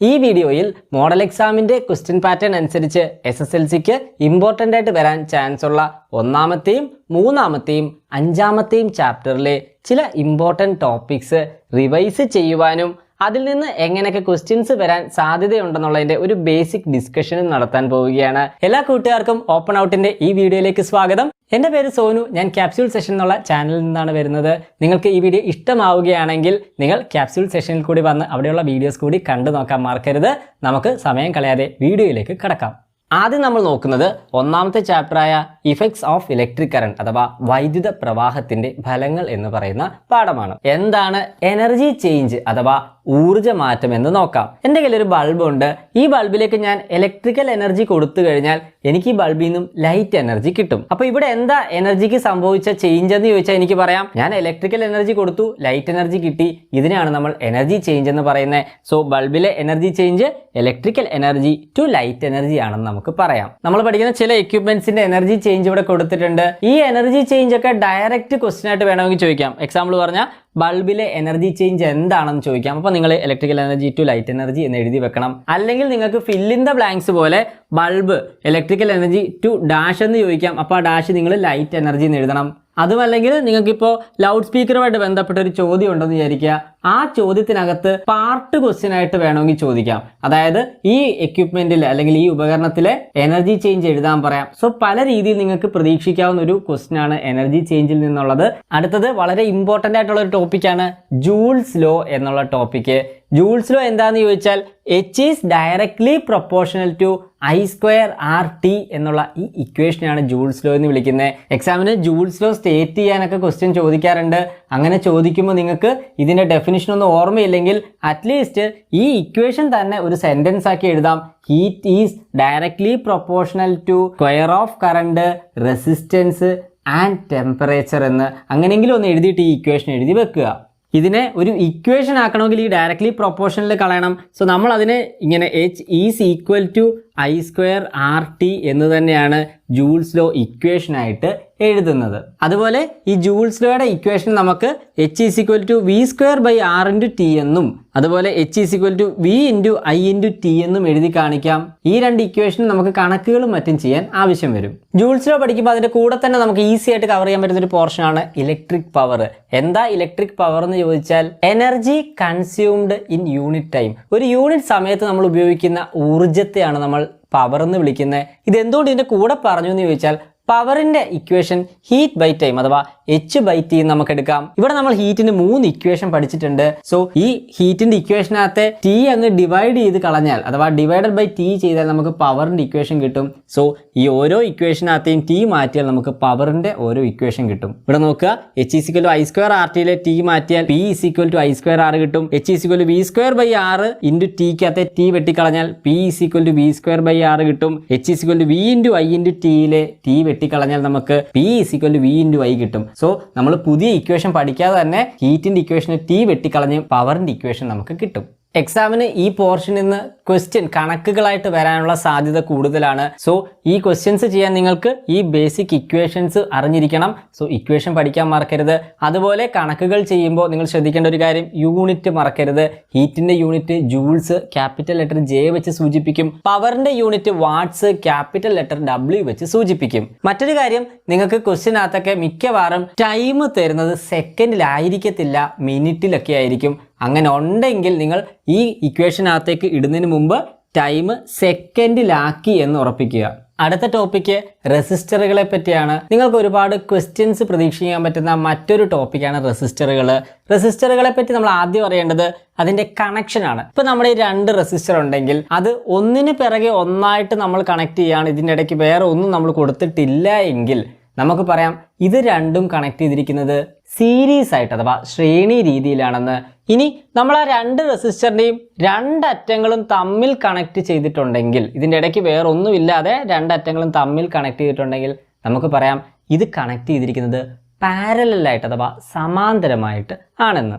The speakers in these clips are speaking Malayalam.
ഈ വീഡിയോയിൽ മോഡൽ എക്സാമിന്റെ ക്വസ്റ്റ്യൻ പാറ്റേൺ അനുസരിച്ച് എസ് എസ് എൽ സിക്ക് ഇമ്പോർട്ടന്റ് ആയിട്ട് വരാൻ ചാൻസ് ഉള്ള ഒന്നാമത്തെയും മൂന്നാമത്തെയും അഞ്ചാമത്തെയും ചാപ്റ്ററിലെ ചില ഇമ്പോർട്ടന്റ് ടോപ്പിക്സ് റിവൈസ് ചെയ്യുവാനും അതിൽ നിന്ന് എങ്ങനെയൊക്കെ ക്വസ്റ്റ്യൻസ് വരാൻ സാധ്യതയുണ്ടെന്നുള്ളതിന്റെ ഒരു ബേസിക് ഡിസ്കഷനും നടത്താൻ പോവുകയാണ്. എല്ലാ കൂട്ടുകാർക്കും ഓപ്പൺ ഔട്ടിന്റെ ഈ വീഡിയോയിലേക്ക് സ്വാഗതം. എന്റെ പേര് സോനു ഞാൻ ക്യാപ്സ്യൂൾ സെഷൻ എന്നുള്ള ചാനലിൽ നിന്നാണ് വരുന്നത്. നിങ്ങൾക്ക് ഈ വീഡിയോ ഇഷ്ടമാവുകയാണെങ്കിൽ നിങ്ങൾ ക്യാപ്സ്യൂൾ സെഷനിൽ കൂടി വന്ന് അവിടെയുള്ള വീഡിയോസ് കൂടി കണ്ടു നോക്കാൻ മറക്കരുത്. നമുക്ക് സമയം കളയാതെ വീഡിയോയിലേക്ക് കടക്കാം. ആദ്യം നമ്മൾ നോക്കുന്നത് ഒന്നാമത്തെ ചാപ്റ്ററായ ഇഫക്ട്സ് ഓഫ് ഇലക്ട്രിക് കറണ്ട് അഥവാ വൈദ്യുത പ്രവാഹത്തിന്റെ ഫലങ്ങൾ എന്ന് പറയുന്ന പാഠമാണ്. എന്താണ് എനർജി ചേഞ്ച് അഥവാ ഊർജ മാറ്റം എന്ന് നോക്കാം. എന്റെ കയ്യിൽ ഒരു ബൾബ് ഉണ്ട്. ഈ ബൾബിലേക്ക് ഞാൻ ഇലക്ട്രിക്കൽ എനർജി കൊടുത്തു കഴിഞ്ഞാൽ എനിക്ക് ഈ ബൾബിൽ നിന്നും ലൈറ്റ് എനർജി കിട്ടും. അപ്പോൾ ഇവിടെ എന്താ എനർജിക്ക് സംഭവിച്ച ചേഞ്ച് എന്ന് ചോദിച്ചാൽ എനിക്ക് പറയാം. ഞാൻ ഇലക്ട്രിക്കൽ എനർജി കൊടുത്തു ലൈറ്റ് എനർജി കിട്ടി. ഇതിനാണ് നമ്മൾ എനർജി ചേഞ്ച് എന്ന് പറയുന്നത്. So ബൾബിലെ energy change electrical energy to light energy ആണെന്ന് നമുക്ക് പറയാം. നമ്മൾ പഠിക്കുന്ന ചില എക്യുപ്മെന്റ്സിന്റെ എനർജി ചേഞ്ച് ഇവിടെ കൊടുത്തിട്ടുണ്ട്. ഈ എനർജി ചേഞ്ച് ഒക്കെ ഡയറക്റ്റ് ക്വസ്റ്റ്യൻ ആയിട്ട് വേണമെങ്കിൽ ചോദിക്കാം. എക്സാമ്പിൾ പറഞ്ഞാൽ ബൾബിലെ എനർജി ചേഞ്ച് എന്താണെന്ന് ചോദിക്കാം. അപ്പോൾ നിങ്ങൾ electrical energy to light energy എന്ന് എഴുതി വെക്കണം. അല്ലെങ്കിൽ നിങ്ങൾക്ക് ഫിൽ ഇൻ ദ ബ്ലാങ്ക്സ് പോലെ bulb electrical energy to dash എന്ന് ചോദിക്കാം. അപ്പോൾ ആ ഡാഷ് നിങ്ങൾ ലൈറ്റ് എനർജി എന്ന് എഴുതണം. അതുമല്ലെങ്കിൽ നിങ്ങൾക്കിപ്പോൾ ലൗഡ് സ്പീക്കറുമായിട്ട് ബന്ധപ്പെട്ട ഒരു ചോദ്യം ഉണ്ടെന്ന് വിചാരിക്കുക. ആ ചോദ്യത്തിനകത്ത് പാർട്ട് ക്വസ്റ്റ്യൻ ആയിട്ട് വേണമെങ്കിൽ ചോദിക്കാം. അതായത് ഈ എക്യുപ്മെന്റിൽ അല്ലെങ്കിൽ ഈ ഉപകരണത്തിലെ എനർജി ചേഞ്ച് എഴുതാൻ പറയാം. സോ പല രീതിയിൽ നിങ്ങൾക്ക് പ്രതീക്ഷിക്കാവുന്ന ഒരു ക്വസ്റ്റ്യൻ ആണ് എനർജി ചേഞ്ചിൽ നിന്നുള്ളത്. അടുത്തത് വളരെ ഇമ്പോർട്ടന്റ് ആയിട്ടുള്ള ഒരു ടോപ്പിക്കാണ് ജൂൾസ് ലോ എന്നുള്ള ടോപ്പിക്ക് ജൂൾസ് ലോ എന്താണെന്ന് ചോദിച്ചാൽ H is directly proportional to I square R T എന്നുള്ള ഈ ഇക്വേഷനാണ് ജൂൾസ് ലോ എന്ന് വിളിക്കുന്നത്. എക്സാമിന് ജൂൾസ് ലോ സ്റ്റേറ്റ് ചെയ്യാനൊക്കെ ക്വസ്റ്റ്യൻ ചോദിക്കാറുണ്ട്. അങ്ങനെ ചോദിക്കുമ്പോൾ നിങ്ങൾക്ക് ഇതിന്റെ ഡെഫിനിഷൻ ഒന്നും ഓർമ്മയില്ലെങ്കിൽ അറ്റ്ലീസ്റ്റ് ഈ ഇക്വേഷൻ തന്നെ ഒരു സെന്റൻസ് ആക്കി എഴുതാം. Heat is directly proportional to square of current resistance and temperature എന്ന്. അങ്ങനെയെങ്കിലും ഒന്ന് എഴുതിയിട്ട് ഈ ഇക്വേഷൻ എഴുതി വെക്കുക. ഇതിനെ ഒരു ഇക്വേഷൻ ആക്കണമെങ്കിൽ ഈ ഡയറക്ട്ലി പ്രൊപ്പോർഷനിൽ കളയണം. സോ നമ്മൾ അതിനെ ഇങ്ങനെ H is equal to I square R T എന്ന് തന്നെയാണ് ജൂൾസ് ലോ ഇക്വേഷൻ ആയിട്ട് എഴുതുന്നത്. അതുപോലെ ഈ ജൂൾസ് ലോയുടെ ഇക്വേഷൻ നമുക്ക് H is equal to V square by R into T എന്നും അതുപോലെ H is equal to V into I into T എന്നും എഴുതി കാണിക്കാം. ഈ രണ്ട് ഇക്വേഷൻ നമുക്ക് കണക്കുകളും മറ്റും ചെയ്യാൻ ആവശ്യം വരും. ജൂൾസ് ലോ പഠിക്കുമ്പോൾ അതിന്റെ കൂടെ തന്നെ നമുക്ക് ഈസി ആയിട്ട് കവർ ചെയ്യാൻ പറ്റുന്ന ഒരു പോർഷനാണ് ഇലക്ട്രിക് പവർ എന്താ ഇലക്ട്രിക് പവർ എന്ന് ചോദിച്ചാൽ energy consumed in unit time ഒരു യൂണിറ്റ് സമയത്ത് നമ്മൾ ഉപയോഗിക്കുന്ന ഊർജത്തെയാണ് നമ്മൾ പവർ എന്ന് വിളിക്കുന്നത് ഇതെന്തുകൊണ്ട് ഇതിന്റെ കൂടെ പറഞ്ഞു എന്ന് ചോദിച്ചാൽ പവറിന്റെ ഇക്വേഷൻ ഹീറ്റ് ബൈ ടൈം അഥവാ എച്ച് ബൈ ടി നമുക്ക് എടുക്കാം. ഇവിടെ നമ്മൾ ഹീറ്റിന്റെ മൂന്ന് ഇക്വേഷൻ പഠിച്ചിട്ടുണ്ട്. സോ ഈ ഹീറ്റിന്റെ ഇക്വേഷനകത്തെ ടി അങ്ങ് ഡിവൈഡ് ചെയ്ത് കളഞ്ഞാൽ അഥവാ ഡിവൈഡഡ് ബൈ ടി ചെയ്താൽ നമുക്ക് പവറിന്റെ ഇക്വേഷൻ കിട്ടും. സോ ഈ ഓരോ ഇക്വേഷനകത്തെയും ടി മാറ്റിയാൽ നമുക്ക് പവറിന്റെ ഓരോ ഇക്വേഷൻ കിട്ടും. ഇവിടെ നോക്കുക H is equal to I square R ടിയിലെ T മാറ്റിയാൽ P is equal to I square R കിട്ടും. H is equal V square by R into ടിക്കകത്തെ T വെട്ടിക്കളഞ്ഞാൽ P is equal to V square by R കിട്ടും. H is equal to V into I into ടിയിലെ T വെട്ടിക്കളഞ്ഞാൽ നമുക്ക് P is equal V into I കിട്ടും. സോ നമ്മൾ പുതിയ ഇക്വേഷൻ പഠിക്കാതെ തന്നെ ഹീറ്റിന്റെ ഇക്വേഷന് ടി വെട്ടിക്കളഞ്ഞ് പവറിന്റെ ഇക്വേഷൻ നമുക്ക് കിട്ടും. എക്സാമിന് ഈ പോർഷനിൽ നിന്ന് ക്വസ്റ്റ്യൻ കണക്കുകളായിട്ട് വരാനുള്ള സാധ്യത കൂടുതലാണ്. സോ ഈ ക്വസ്റ്റ്യൻസ് ചെയ്യാൻ നിങ്ങൾക്ക് ഈ ബേസിക് ഇക്വേഷൻസ് അറിഞ്ഞിരിക്കണം. സോ ഇക്വേഷൻ പഠിക്കാൻ മറക്കരുത്. അതുപോലെ കണക്കുകൾ ചെയ്യുമ്പോൾ നിങ്ങൾ ശ്രദ്ധിക്കേണ്ട ഒരു കാര്യം യൂണിറ്റ് മറക്കരുത്. ഹീറ്റിന്റെ unit Joule's capital letter J വെച്ച് സൂചിപ്പിക്കും. പവറിന്റെ unit watts capital letter W വെച്ച് സൂചിപ്പിക്കും. മറ്റൊരു കാര്യം നിങ്ങൾക്ക് ക്വസ്റ്റ്യനകത്തൊക്കെ മിക്കവാറും ടൈം തരുന്നത് സെക്കൻഡിലായിരിക്കത്തില്ല മിനിറ്റിലൊക്കെ ആയിരിക്കും. അങ്ങനെ ഉണ്ടെങ്കിൽ നിങ്ങൾ ഈ ഇക്വേഷനകത്തേക്ക് ഇടുന്നതിന് മുമ്പ് ടൈം സെക്കൻഡിലാക്കി എന്ന് ഉറപ്പിക്കുക. അടുത്ത ടോപ്പിക്ക് റെസിസ്റ്ററുകളെ പറ്റിയാണ്. നിങ്ങൾക്ക് ഒരുപാട് ക്വസ്റ്റ്യൻസ് പ്രതീക്ഷിക്കാൻ പറ്റുന്ന മറ്റൊരു ടോപ്പിക്കാണ് റെസിസ്റ്ററുകൾ. റെസിസ്റ്ററുകളെ പറ്റി നമ്മൾ ആദ്യം അറിയേണ്ടത് അതിന്റെ കണക്ഷനാണ് ആണ്. ഇപ്പൊ നമ്മുടെ ഈ രണ്ട് റെസിസ്റ്റർ ഉണ്ടെങ്കിൽ അത് ഒന്നിന് പിറകെ ഒന്നായിട്ട് നമ്മൾ കണക്ട് ചെയ്യുകയാണ് ഇതിന്റെ ഇടയ്ക്ക് വേറെ ഒന്നും നമ്മൾ കൊടുത്തിട്ടില്ല എങ്കിൽ നമുക്ക് പറയാം ഇത് രണ്ടും കണക്ട് ചെയ്തിരിക്കുന്നത് സീരീസ് ആയിട്ട് അഥവാ ശ്രേണി രീതിയിലാണെന്ന് ഇനി നമ്മൾ ആ രണ്ട് റെസിസ്റ്ററിന്റെയും രണ്ടറ്റങ്ങളും തമ്മിൽ കണക്ട് ചെയ്തിട്ടുണ്ടെങ്കിൽ ഇതിന്റെ ഇടയ്ക്ക് വേറൊന്നുമില്ലാതെ രണ്ടറ്റങ്ങളും തമ്മിൽ കണക്ട് ചെയ്തിട്ടുണ്ടെങ്കിൽ നമുക്ക് പറയാം ഇത് കണക്ട് ചെയ്തിരിക്കുന്നത് പാരലായിട്ട് അഥവാ സമാന്തരമായിട്ട് ആണെന്ന്.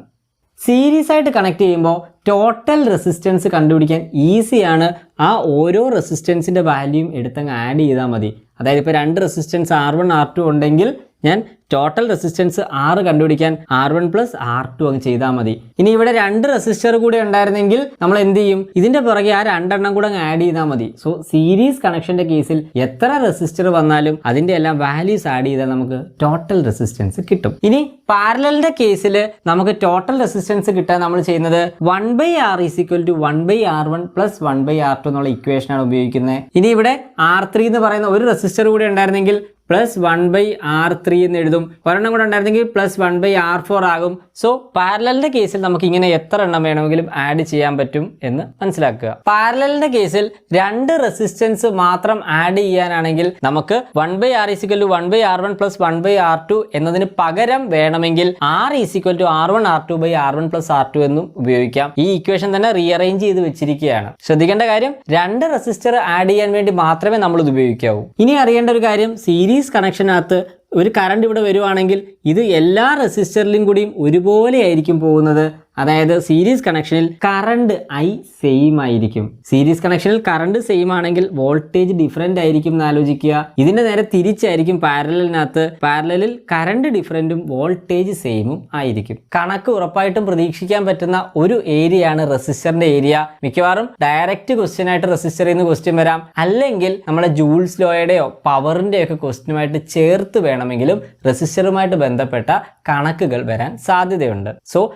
സീരീസ് ആയിട്ട് കണക്ട് ചെയ്യുമ്പോൾ ടോട്ടൽ റെസിസ്റ്റൻസ് കണ്ടുപിടിക്കാൻ ഈസിയാണ് ആ ഓരോ റെസിസ്റ്റൻസിന്റെ വാല്യൂം എടുത്തങ്ങ് ആഡ് ചെയ്താൽ മതി. അതായത് ഇപ്പോൾ രണ്ട് resistance R one R two ഉണ്ടെങ്കിൽ ഞാൻ ടോട്ടൽ റെസിസ്റ്റൻസ് ആറ് കണ്ടുപിടിക്കാൻ R one plus R two അങ്ങ് ചെയ്താൽ മതി. ഇനി ഇവിടെ രണ്ട് റെസിസ്റ്റർ കൂടി ഉണ്ടായിരുന്നെങ്കിൽ നമ്മൾ എന്ത് ചെയ്യും? ഇതിന്റെ പുറകെ ആ രണ്ടെണ്ണം കൂടെ അങ്ങ് ആഡ് ചെയ്താൽ മതി. സോ സീരീസ് കണക്ഷന്റെ കേസിൽ എത്ര റെസിസ്റ്റർ വന്നാലും അതിന്റെ എല്ലാം വാല്യൂസ് ആഡ് ചെയ്താൽ നമുക്ക് ടോട്ടൽ റെസിസ്റ്റൻസ് കിട്ടും. ഇനി പാരലലിന്റെ കേസിൽ നമുക്ക് ടോട്ടൽ റെസിസ്റ്റൻസ് കിട്ടാൻ നമ്മൾ ചെയ്യുന്നത് one by R is equal to one by R one plus one by R two എന്നുള്ള ഇക്വേഷനാണ് ഉപയോഗിക്കുന്നത്. ഇനി ഇവിടെ ആർ ത്രീ എന്ന് പറയുന്ന ഒരു റെസിസ്റ്റർ കൂടി ഉണ്ടായിരുന്നെങ്കിൽ plus one by R three എന്ന് എഴുതും. ഒരെണ്ണം കൂടെ ഉണ്ടായിരുന്നെങ്കിൽ plus one by R four ആകും. സോ പാരലലിന്റെ കേസിൽ നമുക്ക് ഇങ്ങനെ എത്ര എണ്ണം വേണമെങ്കിലും ആഡ് ചെയ്യാൻ പറ്റും എന്ന് മനസ്സിലാക്കുക. പാരലലിന്റെ കേസിൽ രണ്ട് റെസിസ്റ്റൻസ് മാത്രം ആഡ് ചെയ്യാനാണെങ്കിൽ നമുക്ക് one by R is equal to one by R one plus one by R two എന്നതിന് പകരം വേണമെങ്കിൽ R is equal to R one R two by R one plus R two എന്നും ഉപയോഗിക്കാം. ഈ ഇക്വേഷൻ തന്നെ റീഅറേഞ്ച് ചെയ്ത് വെച്ചിരിക്കുകയാണ്. ശ്രദ്ധിക്കേണ്ട കാര്യം രണ്ട് റെസിസ്റ്റർ ആഡ് ചെയ്യാൻ വേണ്ടി മാത്രമേ നമ്മൾ ഇത് ഉപയോഗിക്കാവൂ. ഇനി അറിയേണ്ട ഒരു കാര്യം സീരീസ് കണക്ഷനകത്ത് ഒരു കറണ്ട് ഇവിടെ വരുവാണെങ്കിൽ ഇത് എല്ലാ റെസിസ്റ്ററിലും കൂടിയും ഒരുപോലെ ആയിരിക്കും പോകുന്നത്. അതായത് സീരീസ് കണക്ഷനിൽ കറണ്ട് ഐ സെയിം ആയിരിക്കും. സീരീസ് കണക്ഷനിൽ കറണ്ട് സെയിം ആണെങ്കിൽ വോൾട്ടേജ് ഡിഫറെന്റ് ആയിരിക്കും എന്ന് ആലോചിക്കുക. ഇതിന്റെ നേരെ തിരിച്ചായിരിക്കും പാരലിനകത്ത് പാരലിൽ കറണ്ട് ഡിഫറെന്റും വോൾട്ടേജ് സെയിമും ആയിരിക്കും. കണക്ക് ഉറപ്പായിട്ടും പ്രതീക്ഷിക്കാൻ പറ്റുന്ന ഒരു ഏരിയ ആണ് റെസിസ്റ്ററിന്റെ ഏരിയ മിക്കവാറും ഡയറക്റ്റ് ക്വസ്റ്റ്യൻ ആയിട്ട് റെസിസ്റ്ററിൽ നിന്ന് ക്വസ്റ്റ്യൻ വരാം. അല്ലെങ്കിൽ നമ്മുടെ ജൂൾസ് ലോയുടെയോ പവറിന്റെയോ ഒക്കെ ക്വസ്റ്റ്യനുമായിട്ട് ചേർത്ത് വേണമെങ്കിലും റെസിസ്റ്ററുമായിട്ട് ബന്ധപ്പെട്ട കണക്കുകൾ വരാൻ സാധ്യതയുണ്ട്. സോ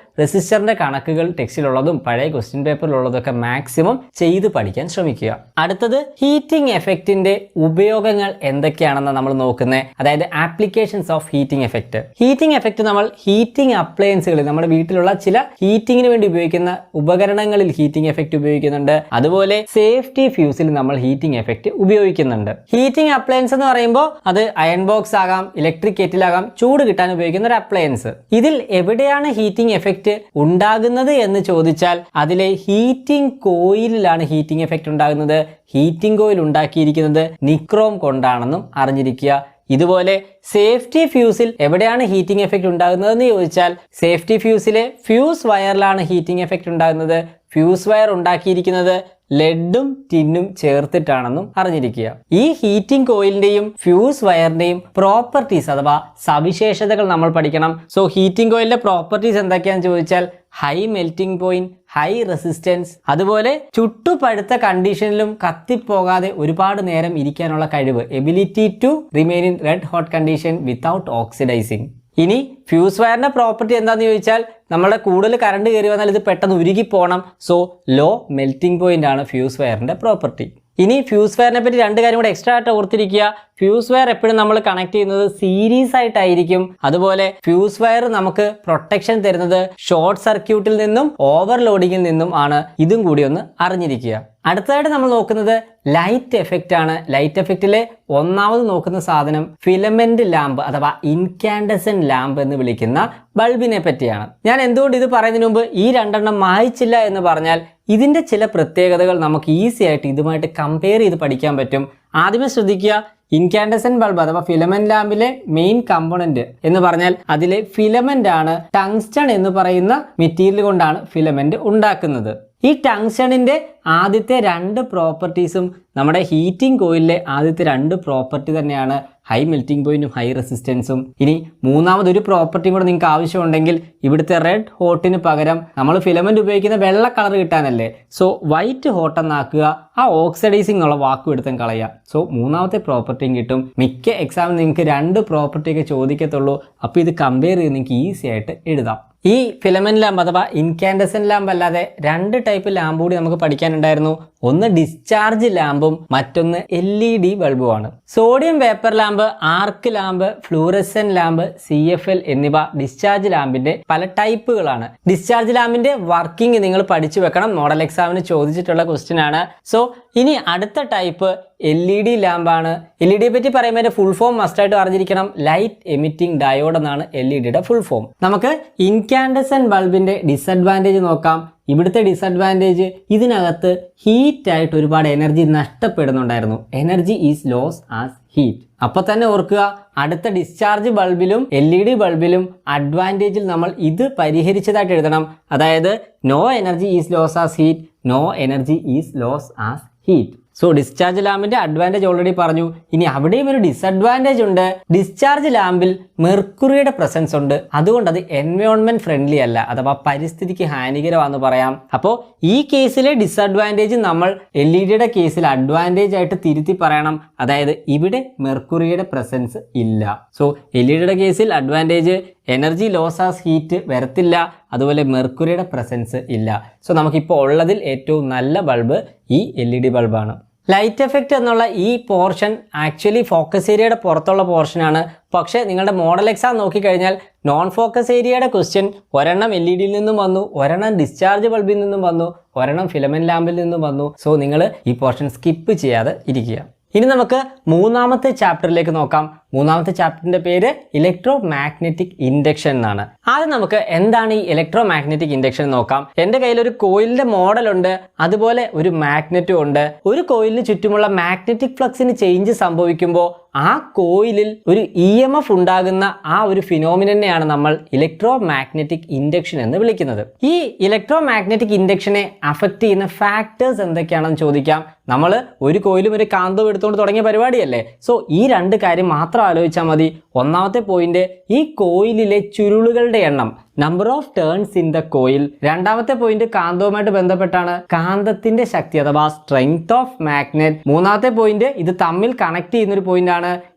റെസിസ്റ്ററിന്റെ കണക്കുകൾ ടെക്സ്റ്റിലുള്ളതും പഴയ ക്വസ്റ്റ്യൻ പേപ്പറിലുള്ളതൊക്കെ മാക്സിമം ചെയ്ത് പഠിക്കാൻ ശ്രമിക്കുക. അടുത്തത് ഹീറ്റിംഗ് എഫക്റ്റിന്റെ ഉപയോഗങ്ങൾ എന്തൊക്കെയാണെന്ന് നമ്മൾ നോക്കുന്നത് അതായത് applications of heating effect heating effect നമ്മൾ ഹീറ്റിംഗ് അപ്ലയൻസുകളിൽ നമ്മുടെ വീട്ടിലുള്ള ചില ഹീറ്റിംഗിന് വേണ്ടി ഉപയോഗിക്കുന്ന ഉപകരണങ്ങളിൽ ഹീറ്റിംഗ് എഫക്റ്റ് ഉപയോഗിക്കുന്നുണ്ട്. അതുപോലെ സേഫ്റ്റി ഫ്യൂസിൽ നമ്മൾ ഹീറ്റിംഗ് എഫക്റ്റ് ഉപയോഗിക്കുന്നുണ്ട്. ഹീറ്റിംഗ് അപ്ലയൻസ് എന്ന് പറയുമ്പോൾ അത് അയൺ ബോക്സ് ആകാം ഇലക്ട്രിക് കെറ്റിലാകാം ചൂട് കിട്ടാൻ ഉപയോഗിക്കുന്ന ഒരു അപ്ലയൻസ് ഇതിൽ എവിടെയാണ് ഹീറ്റിംഗ് എഫക്റ്റ് ഉണ്ടാകുന്നത് എന്ന് ചോദിച്ചാൽ അതിലെ ഹീറ്റിംഗ് കോയിലിലാണ് ഹീറ്റിംഗ് എഫക്റ്റ് ഉണ്ടാകുന്നത്. ഹീറ്റിംഗ് കോയിൽ ഉണ്ടാക്കിയിരിക്കുന്നത് നിക്രോം കൊണ്ടാണെന്നും അറിഞ്ഞിരിക്കുക. ഇതുപോലെ സേഫ്റ്റി ഫ്യൂസിൽ എവിടെയാണ് ഹീറ്റിംഗ് എഫക്റ്റ് ഉണ്ടാകുന്നതെന്ന് ചോദിച്ചാൽ സേഫ്റ്റി ഫ്യൂസിലെ ഫ്യൂസ് വയറിലാണ് ഹീറ്റിംഗ് എഫക്റ്റ് ഉണ്ടാകുന്നത്. ഫ്യൂസ് വയർ ഉണ്ടാക്കിയിരിക്കുന്നത് ലെഡും ടിന്നും ചേർത്തിട്ടാണെന്നും അറിഞ്ഞിരിക്കുക. ഈ ഹീറ്റിംഗ് കോയിലിന്റെയും ഫ്യൂസ് വയറിന്റെയും പ്രോപ്പർട്ടീസ് അഥവാ സവിശേഷതകൾ നമ്മൾ പഠിക്കണം. സോ ഹീറ്റിംഗ് കോയിലിന്റെ പ്രോപ്പർട്ടീസ് എന്തൊക്കെയാണെന്ന് ചോദിച്ചാൽ high melting point high resistance അതുപോലെ ചുട്ടുപഴുത്ത കണ്ടീഷനിലും കത്തിപ്പോകാതെ ഒരുപാട് നേരം ഇരിക്കാനുള്ള കഴിവ് ability to remain in red hot condition without oxidising. ഇനി ഫ്യൂസ് വയറിന്റെ പ്രോപ്പർട്ടി എന്താണെന്ന് ചോദിച്ചാൽ നമ്മുടെ കൂടുതൽ കറണ്ട് കയറി വന്നാൽ ഇത് പെട്ടെന്ന് ഉരുകി പോകണം സോ ലോ മെൽറ്റിംഗ് പോയിന്റ് ആണ് ഫ്യൂസ് വയറിന്റെ പ്രോപ്പർട്ടി ഇനി ഫ്യൂസ് വയറിനെ പറ്റി രണ്ട് കാര്യം കൂടെ എക്സ്ട്രാ ആയിട്ട് ഓർത്തിരിക്കുക. ഫ്യൂസ് വയർ എപ്പോഴും നമ്മൾ കണക്ട് ചെയ്യുന്നത് സീരീസ് ആയിട്ടായിരിക്കും. അതുപോലെ ഫ്യൂസ് വയർ നമുക്ക് പ്രൊട്ടക്ഷൻ തരുന്നത് ഷോർട്ട് സർക്യൂട്ടിൽ നിന്നും ഓവർലോഡിങ്ങിൽ നിന്നും ആണ്. ഇതും കൂടി ഒന്ന് അറിഞ്ഞിരിക്കുക. അടുത്തതായിട്ട് നമ്മൾ നോക്കുന്നത് ലൈറ്റ് എഫക്റ്റ് ആണ്. ലൈറ്റ് എഫക്റ്റിലെ ഒന്നാമത് നോക്കുന്ന സാധനം ഫിലമെന്റ് ലാമ്പ് അഥവാ ഇൻകാൻഡസൻ ലാമ്പ് എന്ന് വിളിക്കുന്ന ബൾബിനെ പറ്റിയാണ്. ഞാൻ എന്തുകൊണ്ട് ഇത് പറയുന്നതിന് മുമ്പ് ഈ രണ്ടെണ്ണം മായിച്ചില്ല എന്ന് പറഞ്ഞാൽ ഇതിന്റെ ചില പ്രത്യേകതകൾ നമുക്ക് ഈസി ആയിട്ട് ഇതുമായിട്ട് കമ്പയർ ചെയ്ത് പഠിക്കാൻ പറ്റും. ആദ്യമേ ശ്രദ്ധിക്കുക ഇൻകാൻഡസൻ ബൾബ് അഥവാ ഫിലമെന്റ് ലാമ്പിലെ മെയിൻ കമ്പോണന്റ് എന്ന് പറഞ്ഞാൽ അതിലെ ഫിലമെന്റ് ആണ് ടങ്സ്റ്റൺ എന്ന് പറയുന്ന മെറ്റീരിയൽ കൊണ്ടാണ് ഫിലമെന്റ് ഉണ്ടാക്കുന്നത്. ഈ ടങ്ഷണിന്റെ ആദ്യത്തെ രണ്ട് പ്രോപ്പർട്ടീസും നമ്മുടെ ഹീറ്റിംഗ് കോയിലിലെ ആദ്യത്തെ രണ്ട് പ്രോപ്പർട്ടി തന്നെയാണ് ഹൈ മെൽറ്റിംഗ് പോയിന്റും ഹൈ റെസിസ്റ്റൻസും. ഇനി മൂന്നാമതൊരു പ്രോപ്പർട്ടിയും കൂടെ നിങ്ങൾക്ക് ആവശ്യമുണ്ടെങ്കിൽ ഇവിടുത്തെ റെഡ് ഹോട്ടിന് പകരം നമ്മൾ ഫിലമെന്റ് ഉപയോഗിക്കുന്ന വെള്ള കളർ കിട്ടാനല്ലേ? സോ വൈറ്റ് ഹോട്ട് എന്നാക്കുക ആ ഓക്സിഡൈസിംഗ് എന്നുള്ള വാക്കും എടുത്തും കളയുക. സോ മൂന്നാമത്തെ പ്രോപ്പർട്ടിയും കിട്ടും. മിക്ക എക്സാമിൽ നിങ്ങൾക്ക് രണ്ട് പ്രോപ്പർട്ടിയൊക്കെ ചോദിക്കത്തുള്ളൂ. അപ്പോൾ ഇത് കമ്പയർ ചെയ്ത് നിങ്ങൾക്ക് ഈസി ആയിട്ട് എഴുതാം. ഈ ഫിലമെന്റ് ലാമ്പ് അഥവാ ഇൻകാൻഡസൻ ലാമ്പ് അല്ലാതെ രണ്ട് ടൈപ്പ് ലാമ്പ് കൂടി നമുക്ക് പഠിക്കാനുണ്ടായിരുന്നു. ഒന്ന് ഡിസ്ചാർജ് ലാമ്പും മറ്റൊന്ന് L E D ബൾബുമാണ്. Sodium vapour lamp arc lamp fluorescent lamp C F L എന്നിവ ഡിസ്ചാർജ് ലാമ്പിന്റെ പല ടൈപ്പുകളാണ്. ഡിസ്ചാർജ് ലാമ്പിന്റെ വർക്കിംഗ് നിങ്ങൾ പഠിച്ചു വെക്കണം. മോഡൽ എക്സാമിന് ചോദിച്ചിട്ടുള്ള ക്വസ്റ്റ്യൻ ആണ്. സോ ഇനി അടുത്ത ടൈപ്പ് എൽ ഇ ഡി ലാമ്പാണ്. എൽ ഇ ഡിയെ പറ്റി പറയുമ്പോൾ ഫുൾ ഫോം മസ്റ്റായിട്ട് അറിഞ്ഞിരിക്കണം. ലൈറ്റ് എമിറ്റിംഗ് ഡയോഡ് എന്നാണ് എൽ ഇ ഡിയുടെ ഫുൾ ഫോം നമുക്ക് ഇൻകാൻഡസൻ ബൾബിന്റെ ഡിസഡ്വാന്റേജ് നോക്കാം. ഇവിടുത്തെ ഡിസഡ്വാന്റേജ് ഇതിനകത്ത് ഹീറ്റായിട്ട് ഒരുപാട് energy നഷ്ടപ്പെടുന്നുണ്ടായിരുന്നു. Energy is loss as heat അപ്പൊ തന്നെ ഓർക്കുക അടുത്ത ഡിസ്ചാർജ് ബൾബിലും എൽ ഇ ഡി ബൾബിലും അഡ്വാന്റേജിൽ നമ്മൾ ഇത് പരിഹരിച്ചതായിട്ട് എഴുതണം. അതായത് no energy is loss as heat no energy is loss as heat so discharge ലാമ്പിന്റെ advantage already പറഞ്ഞു. ഇനി അവിടെയും ഒരു ഡിസഡ്വാന്റേജ് ഉണ്ട്. ഡിസ്ചാർജ് ലാമ്പിൽ മെർക്കുറിയുടെ പ്രസൻസ് ഉണ്ട്. അതുകൊണ്ട് അത് എൻവയോൺമെന്റ് ഫ്രണ്ട്ലി അല്ല. അഥവാ പരിസ്ഥിതിക്ക് ഹാനികരമാണെന്ന് പറയാം. അപ്പോൾ ഈ കേസിലെ ഡിസഡ്വാന്റേജ് നമ്മൾ എൽ ഇ ഡിയുടെ കേസിൽ അഡ്വാന്റേജ് ആയിട്ട് തിരുത്തി പറയണം. അതായത് ഇവിടെ മെർക്കുറിയുടെ പ്രസൻസ് ഇല്ല. സോ എൽ ഇ ഡിയുടെ കേസിൽ advantage energy loss as heat വരത്തില്ല. അതുപോലെ മെർക്കുറിയുടെ പ്രസൻസ് ഇല്ല. സോ നമുക്കിപ്പോൾ ഉള്ളതിൽ ഏറ്റവും നല്ല ബൾബ് ഈ എൽ ഇ ഡി ബൾബാണ് ലൈറ്റ് എഫക്റ്റ് എന്നുള്ള ഈ പോർഷൻ ആക്ച്വലി ഫോക്കസ് ഏരിയയുടെ പുറത്തുള്ള പോർഷനാണ് പക്ഷേ നിങ്ങളുടെ മോഡൽ എക്സാം നോക്കിക്കഴിഞ്ഞാൽ നോൺ ഫോക്കസ് ഏരിയയുടെ ക്വസ്റ്റ്യൻ ഒരെണ്ണം എൽ ഇ ഡിയിൽ നിന്നും വന്നു ഒരെണ്ണം ഡിസ്ചാർജ് ബൾബിൽ നിന്നും വന്നു ഒരെണ്ണം ഫിലമെന്റ് ലാമ്പിൽ നിന്നും വന്നു. സോ നിങ്ങൾ ഈ പോർഷൻ സ്കിപ്പ് ചെയ്യാതെ ഇരിക്കുക. ഇനി നമുക്ക് മൂന്നാമത്തെ ചാപ്റ്ററിലേക്ക് നോക്കാം. മൂന്നാമത്തെ ചാപ്റ്ററിന്റെ പേര് ഇലക്ട്രോ മാഗ്നറ്റിക് ഇൻഡക്ഷൻ എന്നാണ്. ആദ്യം നമുക്ക് എന്താണ് ഈ ഇലക്ട്രോ മാഗ്നറ്റിക് ഇൻഡക്ഷൻ നോക്കാം. എന്റെ കയ്യിൽ ഒരു കോയിലിന്റെ മോഡൽ ഉണ്ട്. അതുപോലെ ഒരു മാഗ്നറ്റും ഉണ്ട്. ഒരു കോയിലിന് ചുറ്റുമുള്ള മാഗ്നറ്റിക് ഫ്ലക്സിന് ചേഞ്ച് സംഭവിക്കുമ്പോൾ ആ കോയിലിൽ ഒരു ഇ എം എഫ് ഉണ്ടാകുന്ന ആ ഒരു ഫിനോമിനെയാണ് നമ്മൾ ഇലക്ട്രോ മാഗ്നറ്റിക് ഇൻഡക്ഷൻ എന്ന് വിളിക്കുന്നത്. ഈ ഇലക്ട്രോ മാഗ്നറ്റിക് ഇൻഡക്ഷനെ അഫക്റ്റ് ചെയ്യുന്ന ഫാക്ടേഴ്സ് എന്തൊക്കെയാണെന്ന് ചോദിക്കാം. നമ്മൾ ഒരു കോയിലും ഒരു കാന്തവും എടുത്തുകൊണ്ട് തുടങ്ങിയ പരിപാടിയല്ലേ? സോ ഈ രണ്ട് കാര്യം മാത്രം ആലോചിച്ചാൽ മതി. ഒന്നാമത്തെ പോയിന്റ് ഈ കോയിലിലെ ചുരുളുകളുടെ എണ്ണം number of turns in the coil രണ്ടാമത്തെ പോയിന്റ് കാന്തവുമായിട്ട് ബന്ധപ്പെട്ടാണ് കാന്തത്തിന്റെ ശക്തി അഥവാ സ്ട്രെങ്ത് ഓഫ് മാഗ്നറ്റ് മൂന്നാമത്തെ പോയിന്റ് ഇത് തമ്മിൽ കണക്ട് ചെയ്യുന്ന ഒരു പോയിന്റ്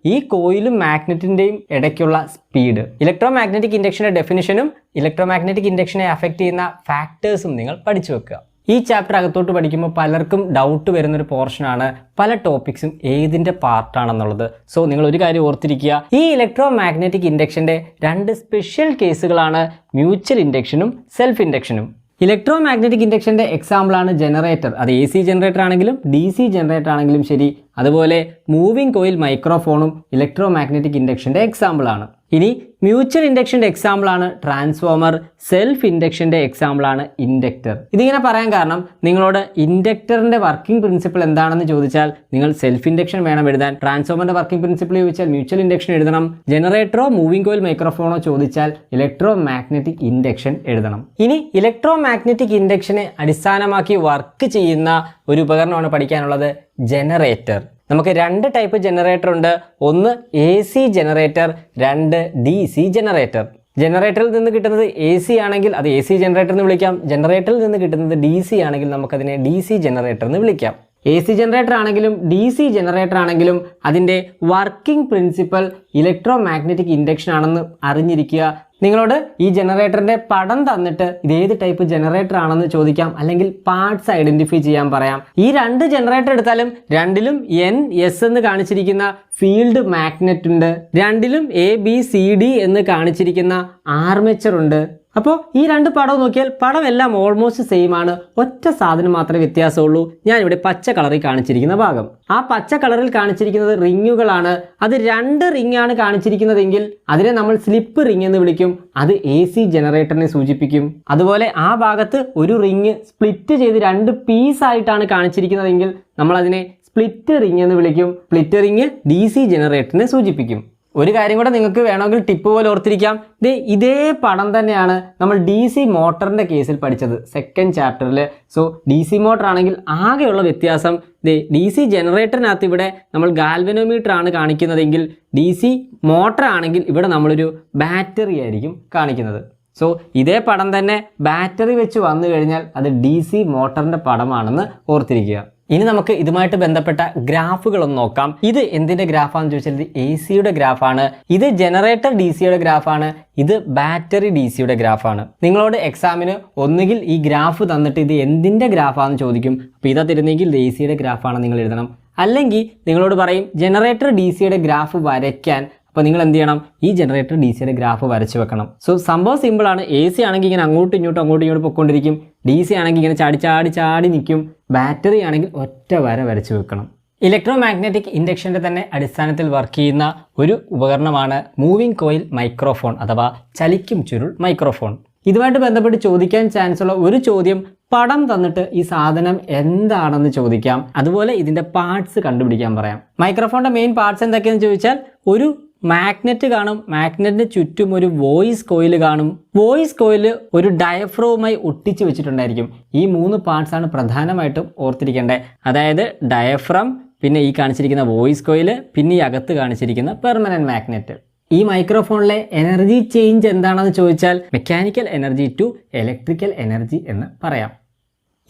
ഈ കോയിലും മാഗ്നറ്റിന്റെയും ഇടയ്ക്കുള്ള സ്പീഡ്. ഇലക്ട്രോ മാഗ്നറ്റിക് ഇൻഡക്ഷന്റെ ഡെഫിനിഷനും ഇലക്ട്രോ മാഗ്നറ്റിക് ഇൻഡക്ഷനെ അഫക്ട് ചെയ്യുന്ന ഫാക്ടേഴ്സും നിങ്ങൾ പഠിച്ചു വെക്കുക. ഈ ചാപ്റ്റർ അകത്തോട്ട് പഠിക്കുമ്പോൾ പലർക്കും ഡൗട്ട് വരുന്നൊരു പോർഷനാണ് പല ടോപ്പിക്സും ഏതിന്റെ പാർട്ടാണെന്നുള്ളത് സോ നിങ്ങൾ ഒരു കാര്യം ഓർത്തിരിക്കുക. ഈ ഇലക്ട്രോ മാഗ്നറ്റിക് ഇൻഡക്ഷന്റെ രണ്ട് സ്പെഷ്യൽ കേസുകളാണ് മ്യൂച്വൽ ഇൻഡക്ഷനും സെൽഫ് ഇൻഡക്ഷനും ഇലക്ട്രോ മാഗ്നറ്റിക് ഇൻഡക്ഷന്റെ എക്സാമ്പിളാണ് ജനറേറ്റർ അത് എ സി ജനറേറ്റർ ആണെങ്കിലും ഡി സി ജനറേറ്റർ ആണെങ്കിലും ശരി. അതുപോലെ മൂവിംഗ് കോയിൽ മൈക്രോഫോണും ഇലക്ട്രോ മാഗ്നറ്റിക് ഇൻഡക്ഷന്റെ എക്സാമ്പിളാണ് ഇനി മ്യൂച്വൽ ഇൻഡക്ഷന്റെ എക്സാമ്പിളാണ് ട്രാൻസ്ഫോമർ സെൽഫ് ഇൻഡക്ഷന്റെ എക്സാമ്പിളാണ് ഇൻഡക്ടർ ഇതിങ്ങനെ പറയാൻ കാരണം നിങ്ങളോട് ഇൻഡക്ടറിന്റെ വർക്കിംഗ് പ്രിൻസിപ്പിൾ എന്താണെന്ന് ചോദിച്ചാൽ നിങ്ങൾ സെൽഫ് ഇൻഡക്ഷൻ വേണം എഴുതാൻ. ട്രാൻസ്ഫോമറിന്റെ വർക്കിംഗ് പ്രിൻസിപ്പിൾ ചോദിച്ചാൽ മ്യൂച്വൽ ഇൻഡക്ഷൻ എഴുതണം. ജനറേറ്ററോ മൂവിംഗ് കോയിൽ മൈക്രോഫോണോ ചോദിച്ചാൽ ഇലക്ട്രോ മാഗ്നറ്റിക് ഇൻഡക്ഷൻ എഴുതണം. ഇനി ഇലക്ട്രോ മാഗ്നറ്റിക് ഇൻഡക്ഷനെ അടിസ്ഥാനമാക്കി വർക്ക് ചെയ്യുന്ന ഒരു ഉപകരണമാണ് പഠിക്കാനുള്ളത് ജനറേറ്റർ നമുക്ക് രണ്ട് ടൈപ്പ് ജനറേറ്റർ ഉണ്ട്. ഒന്ന് എ സി ജനറേറ്റർ രണ്ട് ഡി സി ജനറേറ്റർ ജനറേറ്ററിൽ നിന്ന് കിട്ടുന്നത് എ സി ആണെങ്കിൽ അത് എ സി ജനറേറ്റർ എന്ന് വിളിക്കാം. ജനറേറ്ററിൽ നിന്ന് കിട്ടുന്നത് ഡി സി ആണെങ്കിൽ നമുക്കതിനെ ഡി സി ജനറേറ്റർ എന്ന് വിളിക്കാം. എ സി ജനറേറ്റർ ആണെങ്കിലും ഡി സി ജനറേറ്റർ ആണെങ്കിലും അതിന്റെ working principle electromagnetic induction ആണെന്ന് അറിഞ്ഞിരിക്കുക. നിങ്ങളോട് ഈ ജനറേറ്ററിന്റെ പടം തന്നിട്ട് ഇത് ഏത് ടൈപ്പ് ജനറേറ്റർ ആണെന്ന് ചോദിക്കാം. അല്ലെങ്കിൽ പാർട്സ് ഐഡന്റിഫൈ ചെയ്യാൻ പറയാം. ഈ രണ്ട് ജനറേറ്റർ എടുത്താലും രണ്ടിലും എൻ എസ് എന്ന് കാണിച്ചിരിക്കുന്ന ഫീൽഡ് മാഗ്നറ്റ് ഉണ്ട്. രണ്ടിലും എ ബി സി ഡി എന്ന് കാണിച്ചിരിക്കുന്ന ആർമേച്ചർ ഉണ്ട്. അപ്പോൾ ഈ രണ്ട് പടവും നോക്കിയാൽ പടം എല്ലാം ഓൾമോസ്റ്റ് സെയിം ആണ്. ഒറ്റ സാധനം മാത്രമേ വ്യത്യാസമുള്ളൂ. ഞാൻ ഇവിടെ പച്ച കളറിൽ കാണിച്ചിരിക്കുന്ന ഭാഗം. ആ പച്ച കളറിൽ കാണിച്ചിരിക്കുന്നത് റിങ്ങുകളാണ്. അത് രണ്ട് റിങ് ആണ് കാണിച്ചിരിക്കുന്നതെങ്കിൽ അതിനെ നമ്മൾ സ്ലിപ്പ് റിങ് എന്ന് വിളിക്കും. അത് എ സി ജനറേറ്ററിനെ സൂചിപ്പിക്കും. അതുപോലെ ആ ഭാഗത്ത് ഒരു റിങ് സ്പ്ലിറ്റ് ചെയ്ത് രണ്ട് പീസ് ആയിട്ടാണ് കാണിച്ചിരിക്കുന്നതെങ്കിൽ നമ്മൾ അതിനെ സ്പ്ലിറ്റ് റിങ് എന്ന് വിളിക്കും. സ്പ്ലിറ്റ് റിങ് ഡി സി ജനറേറ്ററിനെ സൂചിപ്പിക്കും. ഒരു കാര്യം കൂടെ നിങ്ങൾക്ക് വേണമെങ്കിൽ ടിപ്പ് പോലെ ഓർത്തിരിക്കാം. ദേ ഇതേ പടം തന്നെയാണ് നമ്മൾ ഡി സി മോട്ടറിന്റെ കേസിൽ പഠിച്ചത് സെക്കൻഡ് ചാപ്റ്ററിൽ സോ ഡി സി മോട്ടർ ആണെങ്കിൽ ആകെയുള്ള വ്യത്യാസം ദേ ഡി സി ജനറേറ്ററിനകത്ത് ഇവിടെ നമ്മൾ ഗാൽവനോമീറ്റർ ആണ് കാണിക്കുന്നതെങ്കിൽ ഡി സി മോട്ടർ ആണെങ്കിൽ ഇവിടെ നമ്മളൊരു ബാറ്ററി ആയിരിക്കും കാണിക്കുന്നത്. സോ ഇതേ പടം തന്നെ ബാറ്ററി വെച്ച് വന്നു കഴിഞ്ഞാൽ അത് ഡി സി മോട്ടറിന്റെ പടമാണെന്ന് ഓർത്തിരിക്കുക. ഇനി നമുക്ക് ഇതുമായിട്ട് ബന്ധപ്പെട്ട ഗ്രാഫുകളൊന്ന് നോക്കാം. ഇത് എന്തിന്റെ ഗ്രാഫാണെന്ന് ചോദിച്ചാൽ ഇത് എ സിയുടെ ഗ്രാഫാണ്. ഇത് ജനറേറ്റർ ഡി സിയുടെ ഗ്രാഫാണ്. ഇത് ബാറ്ററി ഡി സിയുടെ ഗ്രാഫാണ്. നിങ്ങളോട് എക്സാമിന് ഒന്നുകിൽ ഈ ഗ്രാഫ് തന്നിട്ട് ഇത് എന്തിന്റെ ഗ്രാഫാണെന്ന് ചോദിക്കും. അപ്പോൾ ഇതാ തരുന്നെങ്കിൽ ഇത് എ സിയുടെ ഗ്രാഫാണ് നിങ്ങൾ എഴുതണം. അല്ലെങ്കിൽ നിങ്ങളോട് പറയും ജനറേറ്റർ ഡി സിയുടെ ഗ്രാഫ് വരയ്ക്കാൻ അപ്പോൾ നിങ്ങൾ എന്ത് ചെയ്യണം? ഈ ജനറേറ്റർ ഡി സിയുടെ ഗ്രാഫ് വരച്ച് വെക്കണം. സോ സംഭവം സിമ്പിളാണ് എ സി ആണെങ്കിൽ ഇങ്ങനെ അങ്ങോട്ടും ഇങ്ങോട്ടും അങ്ങോട്ടും ഇങ്ങോട്ടും പൊയ്ക്കൊണ്ടിരിക്കും. ഡി സി ആണെങ്കിൽ ഇങ്ങനെ ചാടി ചാടി ചാടി നിൽക്കും. ബാറ്ററി ആണെങ്കിൽ ഒറ്റ വര വരച്ച് വെക്കണം. ഇലക്ട്രോ മാഗ്നറ്റിക് ഇൻഡക്ഷന്റെ തന്നെ അടിസ്ഥാനത്തിൽ വർക്ക് ചെയ്യുന്ന ഒരു ഉപകരണമാണ് മൂവിംഗ് കോയിൽ മൈക്രോഫോൺ അഥവാ ചലിക്കും ചുരുൾ മൈക്രോഫോൺ ഇതുമായിട്ട് ബന്ധപ്പെട്ട് ചോദിക്കാൻ ചാൻസ് ഉള്ള ഒരു ചോദ്യം പടം തന്നിട്ട് ഈ സാധനം എന്താണെന്ന് ചോദിക്കാം. അതുപോലെ ഇതിന്റെ പാർട്സ് കണ്ടുപിടിക്കാൻ പറയാം. മൈക്രോഫോണിന്റെ മെയിൻ പാർട്സ് എന്തൊക്കെയെന്ന് ചോദിച്ചാൽ ഒരു മാഗ്നറ്റ് കാണും. മാഗ്നറ്റിന് ചുറ്റും ഒരു വോയിസ് കോയിൽ കാണും. വോയിസ് കോയിൽ ഒരു ഡയഫ്രോവുമായി ഒട്ടിച്ചു വെച്ചിട്ടുണ്ടായിരിക്കും. ഈ മൂന്ന് പാർട്സ് ആണ് പ്രധാനമായിട്ടും ഓർത്തിരിക്കേണ്ടത്. അതായത് ഡയഫ്രം പിന്നെ ഈ കാണിച്ചിരിക്കുന്ന വോയിസ് കോയിൽ പിന്നെ ഈ അകത്ത് കാണിച്ചിരിക്കുന്ന പെർമനന്റ് മാഗ്നറ്റ് ഈ മൈക്രോഫോണിലെ എനർജി ചേഞ്ച് എന്താണെന്ന് ചോദിച്ചാൽ mechanical energy to electrical energy എന്ന് പറയാം.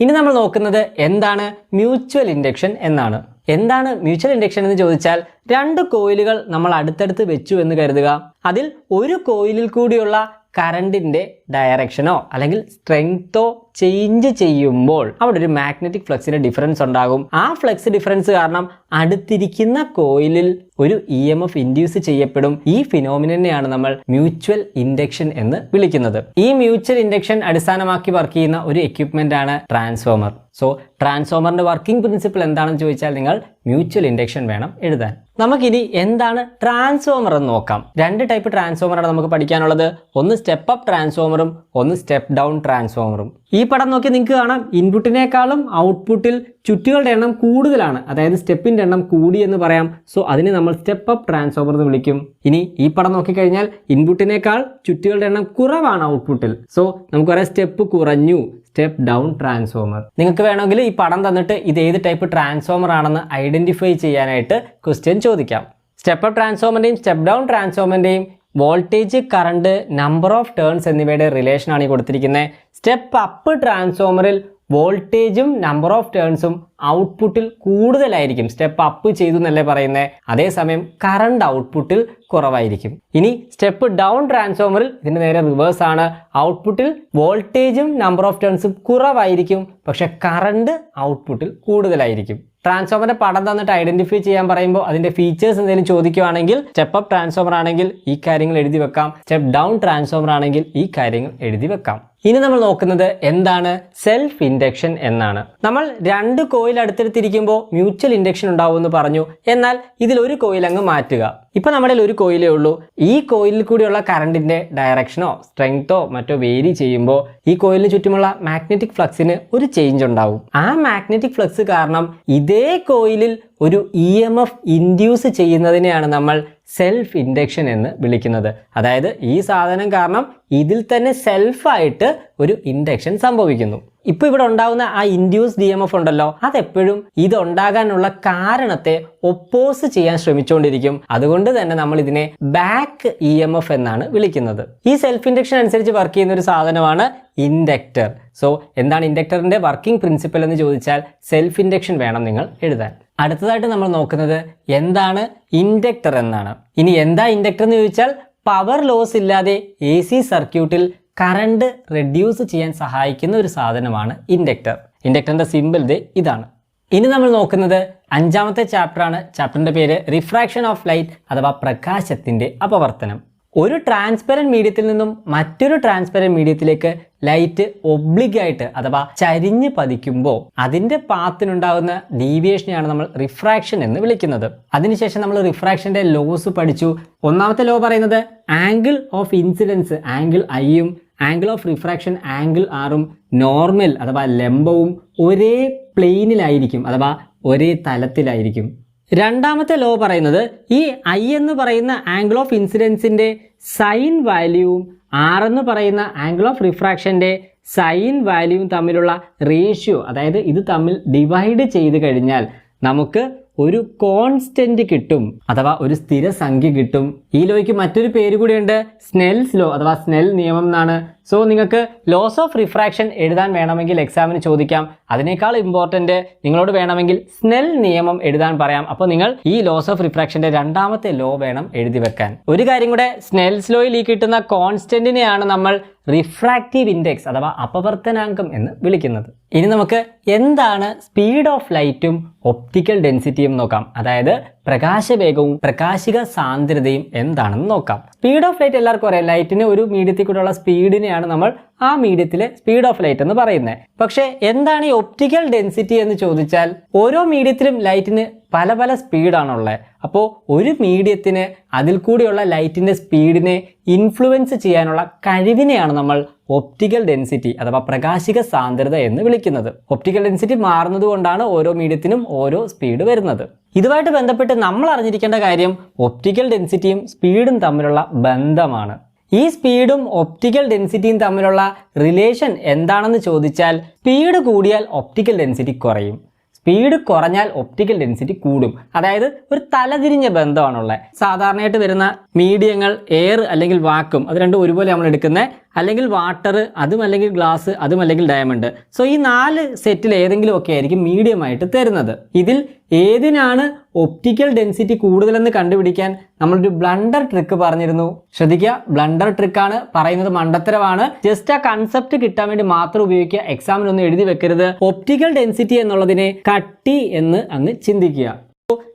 ഇനി നമ്മൾ നോക്കുന്നത് എന്താണ് മ്യൂച്വൽ ഇൻഡക്ഷൻ എന്നാണ്. എന്താണ് മ്യൂച്വൽ ഇൻഡക്ഷൻ എന്ന് ചോദിച്ചാൽ രണ്ട് കോയിലുകൾ നമ്മൾ അടുത്തടുത്ത് വെച്ചു എന്ന് കരുതുക. അതിൽ ഒരു കോയിലിൽ കൂടിയുള്ള കറണ്ടിന്റെ ഡയറക്ഷനോ അല്ലെങ്കിൽ സ്ട്രെങ്തോ ചേഞ്ച് ചെയ്യുമ്പോൾ അവിടെ ഒരു മാഗ്നറ്റിക് ഫ്ലക്സിന്റെ ഡിഫറൻസ് ഉണ്ടാകും. ആ ഫ്ലക്സ് ഡിഫറൻസ് കാരണം അടുത്തിരിക്കുന്ന കോയിലിൽ ഒരു ഇ എം എഫ് ഇൻഡ്യൂസ് ചെയ്യപ്പെടും. ഈ ഫിനോമിനെയാണ് നമ്മൾ മ്യൂച്വൽ ഇൻഡക്ഷൻ എന്ന് വിളിക്കുന്നത്. ഈ മ്യൂച്വൽ ഇൻഡക്ഷൻ അടിസ്ഥാനമാക്കി വർക്ക് ചെയ്യുന്ന ഒരു എക്യുപ്മെന്റ് ആണ് ട്രാൻസ്ഫോമർ സോ ട്രാൻസ്ഫോമറിന്റെ വർക്കിംഗ് പ്രിൻസിപ്പിൾ എന്താണെന്ന് ചോദിച്ചാൽ നിങ്ങൾ മ്യൂച്വൽ ഇൻഡക്ഷൻ വേണം എഴുതാൻ. നമുക്കിനി എന്താണ് ട്രാൻസ്ഫോമർ എന്ന് നോക്കാം. രണ്ട് ടൈപ്പ് ട്രാൻസ്ഫോമറാണ് നമുക്ക് പഠിക്കാനുള്ളത്. ഒന്ന് സ്റ്റെപ്പ് അപ്പ് ട്രാൻസ്ഫോമറും ഒന്ന് സ്റ്റെപ്പ് ഡൗൺ ട്രാൻസ്ഫോമറും ഈ പടം നോക്കി നിങ്ങൾക്ക് കാണാം. ഇൻപുട്ടിനേക്കാളും ഔട്ട്പുട്ടിൽ ചുറ്റുകളുടെ എണ്ണം കൂടുതലാണ്. അതായത് സ്റ്റെപ്പിന്റെ എണ്ണം കൂടി എന്ന് പറയാം. സോ അതിനെ നമ്മൾ സ്റ്റെപ്പ് അപ്പ് ട്രാൻസ്ഫോമർ എന്ന് വിളിക്കും. ഇനി ഈ പടം നോക്കിക്കഴിഞ്ഞാൽ ഇൻപുട്ടിനേക്കാൾ ചുറ്റുകളുടെ എണ്ണം കുറവാണ് ഔട്ട്പുട്ടിൽ സോ നമുക്ക് പറയാം സ്റ്റെപ്പ് കുറഞ്ഞു. സ്റ്റെപ്പ് ഡൗൺ ട്രാൻസ്ഫോമർ നിങ്ങൾക്ക് വേണമെങ്കിൽ ഈ പടം തന്നിട്ട് ഇത് ഏത് ടൈപ്പ് ട്രാൻസ്ഫോമർ ആണെന്ന് ഐഡന്റിഫൈ ചെയ്യാനായിട്ട് ക്വസ്റ്റ്യൻ ചോദിക്കാം. സ്റ്റെപ്പ് അപ്പ് ട്രാൻസ്ഫോമറിന്റെയും step down ട്രാൻസ്ഫോമറിന്റെയും voltage current number of turns എന്നിവയുടെ റിലേഷൻ ആണ് ഈ കൊടുത്തിരിക്കുന്നത് സ്റ്റെപ്പ് അപ്പ് ട്രാൻസ്ഫോമറിൽ വോൾട്ടേജും നമ്പർ ഓഫ് ടേൺസും ഔട്ട്പുട്ടിൽ കൂടുതലായിരിക്കും. സ്റ്റെപ്പ് അപ്പ് ചെയ്തു എന്നല്ലേ പറയുന്നത് അതേസമയം കറണ്ട് ഔട്ട്പുട്ടിൽ കുറവായിരിക്കും. ഇനി സ്റ്റെപ്പ് ഡൗൺ ട്രാൻസ്ഫോമറിൽ ഇതിന് നേരെ റിവേഴ്സ് ആണ്. ഔട്ട്പുട്ടിൽ വോൾട്ടേജും നമ്പർ ഓഫ് ടേൺസും കുറവായിരിക്കും. പക്ഷെ കറണ്ട് ഔട്ട്പുട്ടിൽ കൂടുതലായിരിക്കും. ട്രാൻസ്ഫോമറിന്റെ പടം തന്നിട്ട് ഐഡന്റിഫൈ ചെയ്യാൻ പറയുമ്പോൾ അതിന്റെ ഫീച്ചേഴ്സ് എന്തെങ്കിലും ചോദിക്കുവാണെങ്കിൽ സ്റ്റെപ്പ് അപ്പ് ട്രാൻസ്ഫോമർ ആണെങ്കിൽ ഈ കാര്യങ്ങൾ എഴുതി വെക്കാം. സ്റ്റെപ്പ് ഡൗൺ ട്രാൻസ്ഫോമർ ആണെങ്കിൽ ഈ കാര്യങ്ങൾ എഴുതി വെക്കാം. ഇനി നമ്മൾ നോക്കുന്നത് എന്താണ് സെൽഫ് ഇൻഡക്ഷൻ എന്നാണ്. നമ്മൾ രണ്ട് കോയിൽ അടുത്തെടുത്തിരിക്കുമ്പോൾ മ്യൂച്വൽ ഇൻഡക്ഷൻ ഉണ്ടാവുമെന്ന് പറഞ്ഞു. എന്നാൽ ഇതിൽ ഒരു കോയിൽ അങ്ങ് മാറ്റുക. ഇപ്പൊ നമ്മുടെ ഒരു കോയിലേ ഉള്ളൂ. ഈ കോയിലിൽ കൂടിയുള്ള കറണ്ടിന്റെ ഡയറക്ഷനോ സ്ട്രെങ്തോ മറ്റോ വേരി ചെയ്യുമ്പോൾ ഈ കോയിലിന് ചുറ്റുമുള്ള മാഗ്നറ്റിക് ഫ്ലക്സിന് ഒരു ചേഞ്ച് ഉണ്ടാവും. ആ മാഗ്നറ്റിക് ഫ്ലക്സ് കാരണം ഇതേ കോയിലിൽ ഒരു ഇ എം എഫ് ഇൻഡ്യൂസ് ചെയ്യുന്നതിനെയാണ് നമ്മൾ സെൽഫ് ഇൻഡക്ഷൻ എന്ന് വിളിക്കുന്നത്. അതായത് ഈ സാധനം കാരണം ഇതിൽ തന്നെ സെൽഫായിട്ട് ഒരു ഇൻഡക്ഷൻ സംഭവിക്കുന്നു. ഇപ്പൊ ഇവിടെ ഉണ്ടാകുന്ന ആ ഇൻഡ്യൂസ് ഡി എം എഫ് ഉണ്ടല്ലോ അതെപ്പോഴും ഇത് ഉണ്ടാകാനുള്ള കാരണത്തെ ഒപ്പോസ് ചെയ്യാൻ ശ്രമിച്ചുകൊണ്ടിരിക്കും അതുകൊണ്ട് തന്നെ നമ്മൾ ഇതിനെ ബാക്ക് ഇ എം എഫ് എന്നാണ് വിളിക്കുന്നത്. ഈ സെൽഫ് ഇൻഡക്ഷൻ അനുസരിച്ച് വർക്ക് ചെയ്യുന്ന ഒരു സാധനമാണ് ഇൻഡക്ടർ സോ എന്താണ് ഇൻഡക്ടറിന്റെ വർക്കിംഗ് പ്രിൻസിപ്പൽ എന്ന് ചോദിച്ചാൽ സെൽഫ് ഇൻഡക്ഷൻ വേണം നിങ്ങൾ എഴുതാൻ. അടുത്തതായിട്ട് നമ്മൾ നോക്കുന്നത് എന്താണ് ഇൻഡക്ടർ എന്നാണ്. ഇനി എന്താ ഇൻഡക്ടർ എന്ന് ചോദിച്ചാൽ പവർ ലോസ് ഇല്ലാതെ എ സി സർക്യൂട്ടിൽ കറണ്ട് റെഡ്യൂസ് ചെയ്യാൻ സഹായിക്കുന്ന ഒരു സാധനമാണ് ഇൻഡക്ടർ. ഇൻഡക്ടറിന്റെ സിമ്പിൾ ഇത് ഇതാണ്. ഇനി നമ്മൾ നോക്കുന്നത് അഞ്ചാമത്തെ ചാപ്റ്ററാണ്. ചാപ്റ്ററിന്റെ പേര് റിഫ്രാക്ഷൻ ഓഫ് ലൈറ്റ് അഥവാ പ്രകാശത്തിന്റെ അപവർത്തനം. ഒരു ട്രാൻസ്പെറന്റ് മീഡിയത്തിൽ നിന്നും മറ്റൊരു ട്രാൻസ്പെറന്റ് മീഡിയത്തിലേക്ക് ലൈറ്റ് ഒബ്ലിഗായിട്ട് അഥവാ ചരിഞ്ഞ് പതിക്കുമ്പോൾ അതിന്റെ പാത്തിനുണ്ടാകുന്ന ഡീവിയേഷനെയാണ് നമ്മൾ റിഫ്രാക്ഷൻ എന്ന് വിളിക്കുന്നത്. അതിനുശേഷം നമ്മൾ റിഫ്രാക്ഷന്റെ ലോസ് പഠിച്ചു. ഒന്നാമത്തെ ലോ പറയുന്നത് ആംഗിൾ ഓഫ് ഇൻസിഡൻസ് ആംഗിൾ ഐയും ആംഗിൾ ഓഫ് റിഫ്രാക്ഷൻ ആംഗിൾ ആറും നോർമൽ അഥവാ ലംബവും ഒരേ പ്ലെയിനിലായിരിക്കും അഥവാ ഒരേ തലത്തിലായിരിക്കും. രണ്ടാമത്തെ ലോ പറയുന്നത് ഈ ഐ എന്ന് പറയുന്ന ആംഗിൾ ഓഫ് ഇൻസിഡൻസിന്റെ സൈൻ വാല്യൂവും ആർ എന്ന് പറയുന്ന ആംഗിൾ ഓഫ് റിഫ്രാക്ഷന്റെ സൈൻ വാല്യൂവും തമ്മിലുള്ള റേഷ്യോ അതായത് ഇത് തമ്മിൽ ഡിവൈഡ് ചെയ്ത് കഴിഞ്ഞാൽ നമുക്ക് ഒരു കോൺസ്റ്റന്റ് കിട്ടും അഥവാ ഒരു സ്ഥിരസംഖ്യ കിട്ടും ഈ ലോയ്ക്ക് മറ്റൊരു പേര് കൂടിയുണ്ട്. സ്നെൽസ് ലോ അഥവാ സ്നെൽ നിയമം എന്നാണ്. സോ നിങ്ങൾക്ക് ലോസ് ഓഫ് റിഫ്രാക്ഷൻ എഴുതാൻ വേണമെങ്കിൽ എക്സാമിന് ചോദിക്കാം. അതിനേക്കാൾ ഇമ്പോർട്ടന്റ് നിങ്ങളോട് വേണമെങ്കിൽ സ്നെൽ നിയമം എഴുതാൻ പറയാം. അപ്പോൾ നിങ്ങൾ ഈ ലോസ് ഓഫ് റിഫ്രാക്ഷന്റെ രണ്ടാമത്തെ ലോ വേണം എഴുതി വെക്കാൻ. ഒരു കാര്യം കൂടെ സ്നെൽസ് ലോയിൽ ഈ കിട്ടുന്ന കോൺസ്റ്റന്റിനെയാണ് നമ്മൾ റിഫ്രാക്റ്റീവ് ഇൻഡെക്സ് അഥവാ അപവർത്തനാങ്കം എന്ന് വിളിക്കുന്നത്. ഇനി നമുക്ക് എന്താണ് സ്പീഡ് ഓഫ് ലൈറ്റും ഒപ്റ്റിക്കൽ ഡെൻസിറ്റിയും നോക്കാം. അതായത് പ്രകാശവേഗവും പ്രകാശിക സാന്ദ്രതയും എന്താണെന്ന് നോക്കാം. സ്പീഡ് ഓഫ് ലൈറ്റ് എല്ലാവർക്കും അറിയാം. ലൈറ്റിന് ഒരു മീഡിയത്തിൽ കൂടെയുള്ള സ്പീഡിനെയാണ് നമ്മൾ ആ മീഡിയത്തിലെ സ്പീഡ് ഓഫ് ലൈറ്റ് എന്ന് പറയുന്നത്. പക്ഷേ എന്താണ് ഈ ഒപ്റ്റിക്കൽ ഡെൻസിറ്റി എന്ന് ചോദിച്ചാൽ ഓരോ മീഡിയത്തിലും ലൈറ്റിന് പല പല സ്പീഡാണുള്ളത് അപ്പോൾ ഒരു മീഡിയത്തിന് അതിൽ കൂടിയുള്ള ലൈറ്റിന്റെ സ്പീഡിനെ ഇൻഫ്ലുവൻസ് ചെയ്യാനുള്ള കഴിവിനെയാണ് നമ്മൾ ഒപ്റ്റിക്കൽ ഡെൻസിറ്റി അഥവാ പ്രകാശിക സാന്ദ്രത എന്ന് വിളിക്കുന്നത്. ഒപ്റ്റിക്കൽ ഡെൻസിറ്റി മാറുന്നത് കൊണ്ടാണ് ഓരോ മീഡിയത്തിനും ഓരോ സ്പീഡ് വരുന്നത്. ഇതുമായിട്ട് ബന്ധപ്പെട്ട് നമ്മൾ അറിഞ്ഞിരിക്കേണ്ട കാര്യം ഒപ്റ്റിക്കൽ ഡെൻസിറ്റിയും സ്പീഡും തമ്മിലുള്ള ബന്ധമാണ്. ഈ സ്പീഡും ഒപ്റ്റിക്കൽ ഡെൻസിറ്റിയും തമ്മിലുള്ള റിലേഷൻ എന്താണെന്ന് ചോദിച്ചാൽ സ്പീഡ് കൂടിയാൽ ഒപ്റ്റിക്കൽ ഡെൻസിറ്റി കുറയും. സ്പീഡ് കുറഞ്ഞാൽ ഒപ്റ്റിക്കൽ ഡെൻസിറ്റി കൂടും. അതായത് ഒരു തലതിരിഞ്ഞ ബന്ധമാണുള്ളത്. സാധാരണയായിട്ട് വരുന്ന മീഡിയങ്ങൾ എയർ അല്ലെങ്കിൽ വാക്കും അത് രണ്ടും ഒരുപോലെ നമ്മൾ എടുക്കുന്നത് അല്ലെങ്കിൽ വാട്ടർ അതും അല്ലെങ്കിൽ ഗ്ലാസ് അതും അല്ലെങ്കിൽ ഡയമണ്ട് സോ ഈ നാല് സെറ്റിൽ ഏതെങ്കിലും ഒക്കെ ആയിരിക്കും മീഡിയം ആയിട്ട് തരുന്നത്. ഇതിൽ ഏതിനാണ് ഒപ്റ്റിക്കൽ ഡെൻസിറ്റി കൂടുതലെന്ന് കണ്ടുപിടിക്കാൻ നമ്മളൊരു ബ്ലണ്ടർ ട്രിക്ക് പറഞ്ഞിരുന്നു. ശ്രദ്ധിക്കുക ബ്ലണ്ടർ ട്രിക്കാണ് പറയുന്നത് മണ്ടത്തരമാണ്. ജസ്റ്റ് ആ കൺസെപ്റ്റ് കിട്ടാൻ വേണ്ടി മാത്രം ഉപയോഗിക്കുക എക്സാമിനൊന്നും എഴുതി വെക്കരുത്. ഒപ്റ്റിക്കൽ ഡെൻസിറ്റി എന്നുള്ളതിനെ കട്ടി എന്ന് അങ്ങ് ചിന്തിക്കുക.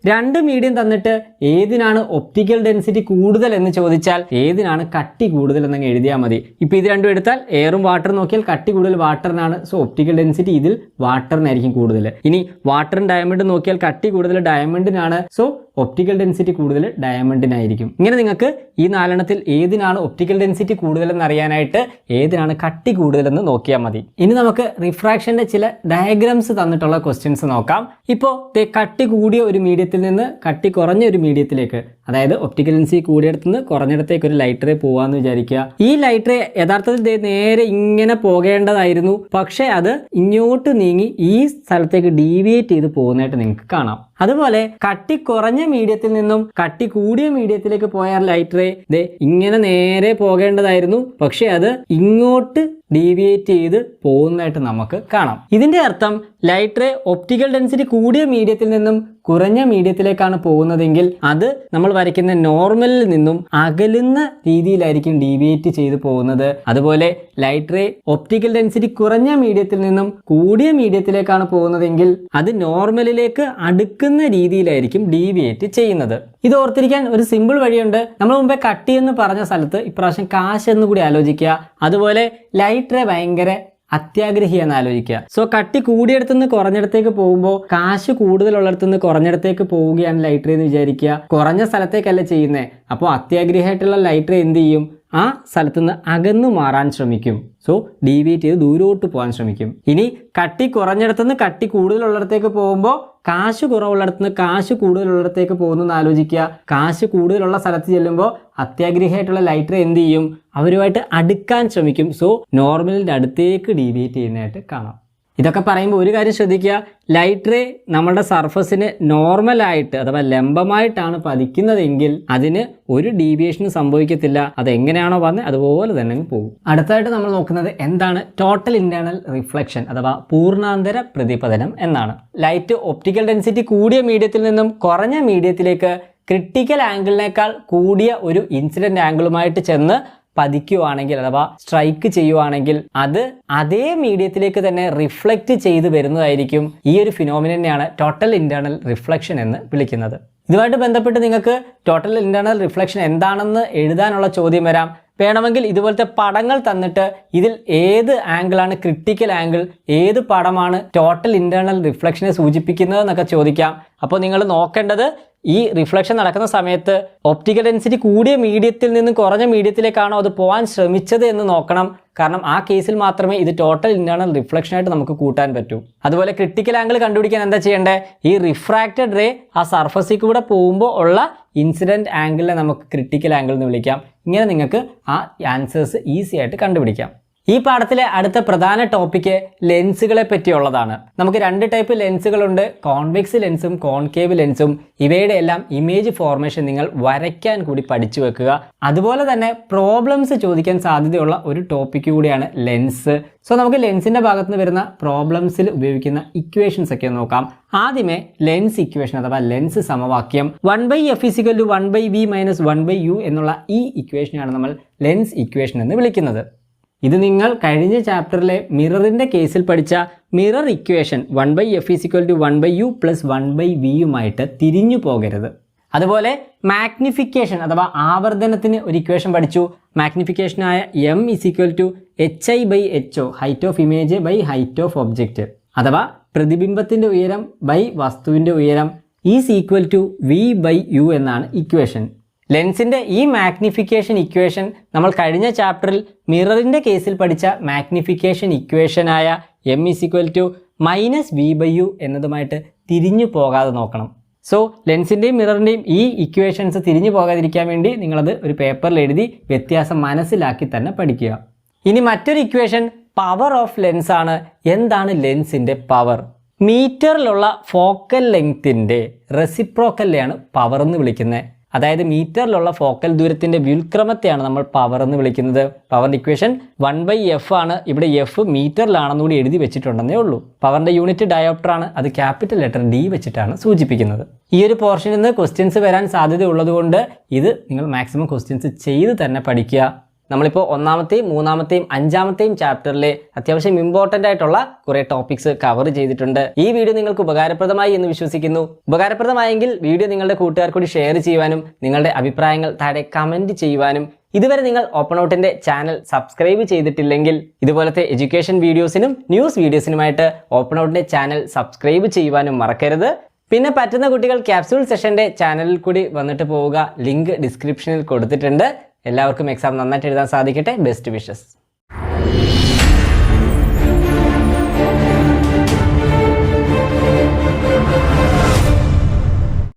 രണ്ട് മീഡിയം തന്നിട്ട് ഏതിനാണ് ഒപ്റ്റിക്കൽ ഡെൻസിറ്റി കൂടുതൽ എന്ന് ചോദിച്ചാൽ ഏതിനാണ് കട്ടി കൂടുതൽ എന്നങ്ങ് എഴുതിയാൽ മതി. ഇപ്പൊ ഇത് രണ്ടും എടുത്താൽ എയറും വാട്ടറും നോക്കിയാൽ കട്ടി കൂടുതൽ വാട്ടറിനാണ് സോ ഒപ്റ്റിക്കൽ ഡെൻസിറ്റി ഇതിൽ വാട്ടറിനായിരിക്കും കൂടുതൽ. ഇനി വാട്ടറും ഡയമണ്ടും നോക്കിയാൽ കട്ടി കൂടുതൽ ഡയമണ്ടിനാണ് സോ ഒപ്റ്റിക്കൽ ഡെൻസിറ്റി കൂടുതൽ ഡയമണ്ടിനായിരിക്കും ഇങ്ങനെ നിങ്ങൾക്ക് ഈ നാലെണ്ണത്തിൽ ഏതിനാണ് ഒപ്റ്റിക്കൽ ഡെൻസിറ്റി കൂടുതലെന്ന് അറിയാനായിട്ട് ഏതിനാണ് കട്ടി കൂടുതലെന്ന് നോക്കിയാൽ മതി. ഇനി നമുക്ക് റിഫ്രാക്ഷന്റെ ചില ഡയഗ്രാംസ് തന്നിട്ടുള്ള ക്വസ്റ്റ്യൻസ് നോക്കാം. ഇപ്പോൾ കട്ടി കൂടിയ ഒരു മീഡിയത്തിൽ നിന്ന് കട്ടി കുറഞ്ഞ ഒരു മീഡിയത്തിലേക്ക് അതായത് ഒപ്റ്റിക്കൽ ലെൻസി കൂടിയിടത്ത് നിന്ന് കുറഞ്ഞിടത്തേക്ക് ഒരു ലൈറ്റ് റേ പോവാന്ന് വിചാരിക്കുക. ഈ ലൈറ്റ് റേ യഥാർത്ഥത്തിൽ നേരെ ഇങ്ങനെ പോകേണ്ടതായിരുന്നു. പക്ഷേ അത് ഇങ്ങോട്ട് നീങ്ങി ഈ സ്ഥലത്തേക്ക് ഡീവിയേറ്റ് ചെയ്ത് പോകുന്നതായിട്ട് നിങ്ങൾക്ക് കാണാം. അതുപോലെ കട്ടി കുറഞ്ഞ മീഡിയത്തിൽ നിന്നും കട്ടി കൂടിയ മീഡിയത്തിലേക്ക് പോയ ലൈറ്റ് റേ ദേ ഇങ്ങനെ നേരെ പോകേണ്ടതായിരുന്നു. പക്ഷെ അത് ഇങ്ങോട്ട് ഡീവിയേറ്റ് ചെയ്ത് പോകുന്നതായിട്ട് നമുക്ക് കാണാം. ഇതിന്റെ അർത്ഥം ലൈറ്റ് റേ ഒപ്റ്റിക്കൽ ഡെൻസിറ്റി കൂടിയ മീഡിയത്തിൽ നിന്നും കുറഞ്ഞ മീഡിയത്തിലേക്കാണ് പോകുന്നതെങ്കിൽ അത് നമ്മൾ വരയ്ക്കുന്ന നോർമലിൽ നിന്നും അകലുന്ന രീതിയിലായിരിക്കും ഡീവിയേറ്റ് ചെയ്ത് പോകുന്നത്. അതുപോലെ ലൈറ്റ് റേ ഒപ്റ്റിക്കൽ ഡെൻസിറ്റി കുറഞ്ഞ മീഡിയത്തിൽ നിന്നും കൂടിയ മീഡിയത്തിലേക്കാണ് പോകുന്നതെങ്കിൽ അത് നോർമലിലേക്ക് അടുക്കുന്ന രീതിയിലായിരിക്കും ഡീവിയേറ്റ് ചെയ്യുന്നത്. ഇത് ഓർത്തിരിക്കാൻ ഒരു സിമ്പിൾ വഴിയുണ്ട്. നമ്മൾ മുമ്പേ കട്ടി എന്ന് പറഞ്ഞ സ്ഥലത്ത് ഇപ്രാവശ്യം കാശ് എന്ന് കൂടി ആലോചിക്കുക. അതുപോലെ ലൈറ്റ് റേ ഭയങ്കര അത്യാഗ്രഹി എന്ന് ആലോചിക്കുക സോ കട്ടി കൂടിയടത്തുനിന്ന് കുറഞ്ഞിടത്തേക്ക് പോകുമ്പോൾ കാശ് കൂടുതലുള്ളിടത്തുനിന്ന് കുറഞ്ഞിടത്തേക്ക് പോവുകയാണ് ലൈറ്റർ എന്ന് വിചാരിക്കുക. കുറഞ്ഞ സ്ഥലത്തേക്കല്ല ചെയ്യുന്നത് അപ്പോൾ അത്യാഗ്രഹമായിട്ടുള്ള ലൈറ്ററി എന്ത് ചെയ്യും? ആ സ്ഥലത്തുനിന്ന് അകന്നു മാറാൻ ശ്രമിക്കും. സോ ഡീവിയേറ്റ് ചെയ്ത് ദൂരോട്ട് പോകാൻ ശ്രമിക്കും. ഇനി കട്ടി കുറഞ്ഞിടത്തുനിന്ന് കട്ടി കൂടുതലുള്ളിടത്തേക്ക് പോകുമ്പോൾ കാശ് കുറവുള്ളിടത്തുനിന്ന് കാശ് കൂടുതലുള്ളിടത്തേക്ക് പോകുന്നു ആലോചിക്കുക. കാശ് കൂടുതലുള്ള സ്ഥലത്ത് ചെല്ലുമ്പോൾ അത്യാഗ്രഹമായിട്ടുള്ള ലൈറ്റർ എന്ത് ചെയ്യും? അവരുമായിട്ട് അടുക്കാൻ ശ്രമിക്കും. സോ നോർമലിന്റെ അടുത്തേക്ക് ഡീവിയേറ്റ് ചെയ്യുന്നതായിട്ട് കാണാം. ഇതൊക്കെ പറയുമ്പോൾ ഒരു കാര്യം ശ്രദ്ധിക്കുക. ലൈറ്റ് റേ നമ്മുടെ സർഫസിന് നോർമലായിട്ട് അഥവാ ലംബമായിട്ടാണ് പതിക്കുന്നതെങ്കിൽ അതിന് ഒരു ഡീവിയേഷനും സംഭവിക്കത്തില്ല. അത് എങ്ങനെയാണോ വന്നത് അതുപോലെ തന്നെ പോകും. അടുത്തായിട്ട് നമ്മൾ നോക്കുന്നത് എന്താണ്? ടോട്ടൽ ഇന്റേണൽ റിഫ്ലക്ഷൻ അഥവാ പൂർണാന്തര പ്രതിപതനം എന്നാണ്. ലൈറ്റ് ഒപ്റ്റിക്കൽ ഡെൻസിറ്റി കൂടിയ മീഡിയത്തിൽ നിന്നും കുറഞ്ഞ മീഡിയത്തിലേക്ക് ക്രിട്ടിക്കൽ ആംഗിളിനേക്കാൾ കൂടിയ ഒരു ഇൻസിഡന്റ് ആംഗിളുമായിട്ട് ചെന്ന് പതിക്കുവാണെങ്കിൽ അഥവാ സ്ട്രൈക്ക് ചെയ്യുവാണെങ്കിൽ അത് അതേ മീഡിയത്തിലേക്ക് തന്നെ റിഫ്ലക്റ്റ് ചെയ്ത് വരുന്നതായിരിക്കും ഈ ഒരു ഫിനോമിനെയാണ് ടോട്ടൽ ഇന്റേണൽ റിഫ്ലക്ഷൻ എന്ന് വിളിക്കുന്നത്. ഇതുമായിട്ട് ബന്ധപ്പെട്ട് നിങ്ങൾക്ക് ടോട്ടൽ ഇന്റേണൽ റിഫ്ലക്ഷൻ എന്താണെന്ന് എഴുതാനുള്ള ചോദ്യം വരാം. വേണമെങ്കിൽ ഇതുപോലത്തെ പടങ്ങൾ തന്നിട്ട് ഇതിൽ ഏത് ആംഗിളാണ് ക്രിട്ടിക്കൽ ആംഗിൾ ഏത് പടമാണ് ടോട്ടൽ ഇന്റേണൽ റിഫ്ലക്ഷനെ സൂചിപ്പിക്കുന്നത് എന്നൊക്കെ ചോദിക്കാം. അപ്പോൾ നിങ്ങൾ നോക്കേണ്ടത് ഈ റിഫ്ലക്ഷൻ നടക്കുന്ന സമയത്ത് ഒപ്റ്റിക്കൽ ഡെൻസിറ്റി കൂടിയ മീഡിയത്തിൽ നിന്ന് കുറഞ്ഞ മീഡിയത്തിലേക്കാണോ അത് പോകാൻ ശ്രമിച്ചത് എന്ന് നോക്കണം. കാരണം ആ കേസിൽ മാത്രമേ ഇത് ടോട്ടൽ ഇന്റേണൽ റിഫ്ലക്ഷൻ ആയിട്ട് നമുക്ക് കൂട്ടാൻ പറ്റൂ. അതുപോലെ ക്രിട്ടിക്കൽ ആംഗിൾ കണ്ടുപിടിക്കാൻ എന്താ ചെയ്യേണ്ടത് ഈ റിഫ്രാക്റ്റഡ് റേ ആ സർഫസിൽ കൂടെ പോകുമ്പോൾ ഉള്ള ഇൻസിഡന്റ് ആംഗിളിനെ നമുക്ക് ക്രിട്ടിക്കൽ ആംഗിൾ എന്ന് വിളിക്കാം. ഇങ്ങനെ നിങ്ങൾക്ക് ആ ആൻസേഴ്സ് ഈസി ആയിട്ട് കണ്ടുപിടിക്കാം. ഈ പാഠത്തിലെ അടുത്ത പ്രധാന ടോപ്പിക്ക് ലെൻസുകളെ പറ്റിയുള്ളതാണ്. നമുക്ക് രണ്ട് ടൈപ്പ് ലെൻസുകളുണ്ട് കോൺവെക്സ് ലെൻസും കോൺകേവ് ലെൻസും ഇവയുടെ എല്ലാം ഇമേജ് ഫോർമേഷൻ നിങ്ങൾ വരയ്ക്കാൻ കൂടി പഠിച്ചു വെക്കുക. അതുപോലെ തന്നെ പ്രോബ്ലംസ് ചോദിക്കാൻ സാധ്യതയുള്ള ഒരു ടോപ്പിക് കൂടിയാണ് ലെൻസ് സോ നമുക്ക് ലെൻസിന്റെ ഭാഗത്ത് നിന്ന് വരുന്ന പ്രോബ്ലംസിൽ ഉപയോഗിക്കുന്ന ഇക്വേഷൻസ് ഒക്കെ നോക്കാം. ആദ്യമേ ലെൻസ് ഇക്വേഷൻ അഥവാ ലെൻസ് സമവാക്യം. One by F is equal to one by V minus one by U എന്നുള്ള ഈ ഇക്വേഷനാണ് നമ്മൾ ലെൻസ് ഇക്വേഷൻ എന്ന് വിളിക്കുന്നത്. ഇത് നിങ്ങൾ കഴിഞ്ഞ ചാപ്റ്ററിലെ മിററിന്റെ കേസിൽ പഠിച്ച mirror equation one by F is equal to one by U plus one by വിയുമായിട്ട് തിരിഞ്ഞു പോകരുത്. അതുപോലെ മാഗ്നിഫിക്കേഷൻ അഥവാ ആവർത്തനത്തിന് ഒരു ഇക്വേഷൻ പഠിച്ചു. മാഗ്നിഫിക്കേഷനായ M is equal to H I by H O height of image by height of object അഥവാ പ്രതിബിംബത്തിന്റെ ഉയരം ബൈ വസ്തുവിന്റെ ഉയരം is equal to V by U എന്നാണ് ഇക്വേഷൻ. ലെൻസിന്റെ ഈ മാഗ്നിഫിക്കേഷൻ ഇക്വേഷൻ നമ്മൾ കഴിഞ്ഞ ചാപ്റ്ററിൽ മിററിന്റെ കേസിൽ പഠിച്ച magnification ഇക്വേഷനായ M is equal to minus V by U എന്നതുമായിട്ട് തിരിഞ്ഞു പോകാതെ നോക്കണം. സോ ലെൻസിന്റെയും മിററിന്റെയും ഈ ഇക്വേഷൻസ് തിരിഞ്ഞു പോകാതിരിക്കാൻ വേണ്ടി നിങ്ങളത് ഒരു പേപ്പറിൽ എഴുതി വ്യത്യാസം മനസ്സിലാക്കി തന്നെ പഠിക്കുക. ഇനി മറ്റൊരു ഇക്വേഷൻ പവർ ഓഫ് ലെൻസ് ആണ്. എന്താണ് ലെൻസിന്റെ പവർ മീറ്ററിലുള്ള ഫോക്കൽ ലെങ്ത്തിന്റെ റെസിപ്രോക്കലിനെയാണ് പവർ എന്ന് വിളിക്കുന്നത്. അതായത് മീറ്ററിലുള്ള ഫോക്കൽ ദൂരത്തിന്റെ വ്യുൽക്രമത്തെയാണ് നമ്മൾ പവർ എന്ന് വിളിക്കുന്നത്. പവറിന്റെ ഇക്വേഷൻ വൺ ബൈ എഫ് ആണ്. ഇവിടെ എഫ് മീറ്ററിലാണെന്ന് കൂടി എഴുതി വെച്ചിട്ടുണ്ടെന്നേ ഉള്ളൂ. പവറിന്റെ യൂണിറ്റ് ഡയോപ്റ്ററാണ് അത് ക്യാപിറ്റൽ ലെറ്റർ ഡി വെച്ചിട്ടാണ് സൂചിപ്പിക്കുന്നത്. ഈ ഒരു പോർഷനിൽ നിന്ന് ക്വസ്റ്റ്യൻസ് വരാൻ സാധ്യത ഉള്ളതുകൊണ്ട് ഇത് നിങ്ങൾ മാക്സിമം ക്വസ്റ്റ്യൻസ് ചെയ്ത് തന്നെ പഠിക്കുക. നമ്മളിപ്പോൾ ഒന്നാമത്തെയും മൂന്നാമത്തെയും അഞ്ചാമത്തെയും ചാപ്റ്ററിലെ അത്യാവശ്യം ഇമ്പോർട്ടന്റ് ആയിട്ടുള്ള കുറേ ടോപ്പിക്സ് കവർ ചെയ്തിട്ടുണ്ട്. ഈ വീഡിയോ നിങ്ങൾക്ക് ഉപകാരപ്രദമായി എന്ന് വിശ്വസിക്കുന്നു. ഉപകാരപ്രദമായെങ്കിൽ വീഡിയോ നിങ്ങളുടെ കൂട്ടുകാർ കൂടി ഷെയർ ചെയ്യുവാനും നിങ്ങളുടെ അഭിപ്രായങ്ങൾ താഴെ കമന്റ് ചെയ്യുവാനും. ഇതുവരെ നിങ്ങൾ ഓപ്പൺ ഔട്ടിന്റെ ചാനൽ സബ്സ്ക്രൈബ് ചെയ്തിട്ടില്ലെങ്കിൽ ഇതുപോലത്തെ എഡ്യൂക്കേഷൻ വീഡിയോസിനും ന്യൂസ് വീഡിയോസിനുമായിട്ട് ഓപ്പൺ ഔട്ടിന്റെ ചാനൽ സബ്സ്ക്രൈബ് ചെയ്യുവാനും മറക്കരുത്. പിന്നെ പറ്റുന്ന കുട്ടികൾ ക്യാപ്സ്യൂൾ സെഷന്റെ ചാനലിൽ കൂടി വന്നിട്ട് പോവുക. ലിങ്ക് ഡിസ്ക്രിപ്ഷനിൽ കൊടുത്തിട്ടുണ്ട്. എല്ലാവർക്കും എക്സാം നന്നായിട്ട് എഴുതാൻ സാധിക്കട്ടെ. Best wishes